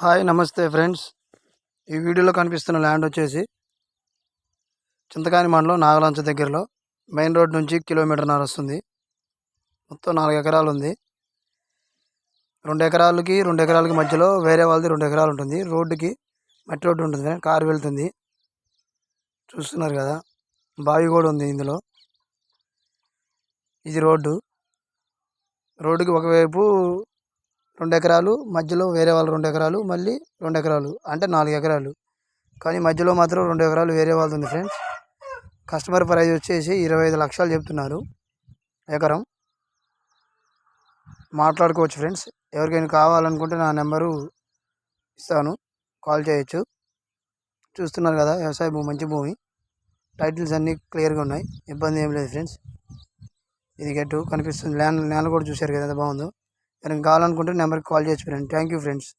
Hi నమస్తే friends. ఈ వీడియోలో కనిపిస్తున్న ల్యాండ్ వచ్చేసి చింతకాని మండలం నాగలంచ దగ్గరలో. మెయిన్ రోడ్ నుంచి కిలోమీటర్నర వస్తుంది. మొత్తం నాలుగు ఎకరాలు ఉంది. రెండు ఎకరాలకి రెండు ఎకరాలకి మధ్యలో వేరే వాళ్ళది రెండు ఎకరాలు ఉంటుంది. రోడ్డుకి మట్టి రోడ్డు ఉంటుంది కారు వెళ్తుంది. చూస్తున్నారు కదా బావి కూడా ఉంది ఇందులో. ఇది రోడ్డు. రోడ్డుకి ఒకవైపు రెండు ఎకరాలు మధ్యలో వేరే వాళ్ళు రెండు ఎకరాలు మళ్ళీ రెండు ఎకరాలు అంటే నాలుగు ఎకరాలు కానీ మధ్యలో మాత్రం రెండు ఎకరాలు వేరే వాళ్ళది ఉంది ఫ్రెండ్స్ కస్టమర్ ప్రైస్ వచ్చేసి ఇరవై ఐదు లక్షలు చెప్తున్నారు. ఎకరం. మాట్లాడుకోవచ్చు ఫ్రెండ్స్ ఎవరికైనా కావాలనుకుంటే నా నెంబరు ఇస్తాను. కాల్ చేయొచ్చు. చూస్తున్నారు కదా వ్యవసాయ భూమి మంచి భూమి. టైటిల్స్ అన్నీ క్లియర్గా ఉన్నాయి. ఇబ్బంది ఏం లేదు ఫ్రెండ్స్ ఇది గట్టు కనిపిస్తుంది. ల్యాండ్ ల్యాండ్ కూడా చూశారు కదా ఎంత బాగుందో. ఎవరైనా కావాలనుకుంటే నెంబర్కి కాల్ చేసి ఫ్రెండ్ థ్యాంక్ యూ ఫ్రెండ్స్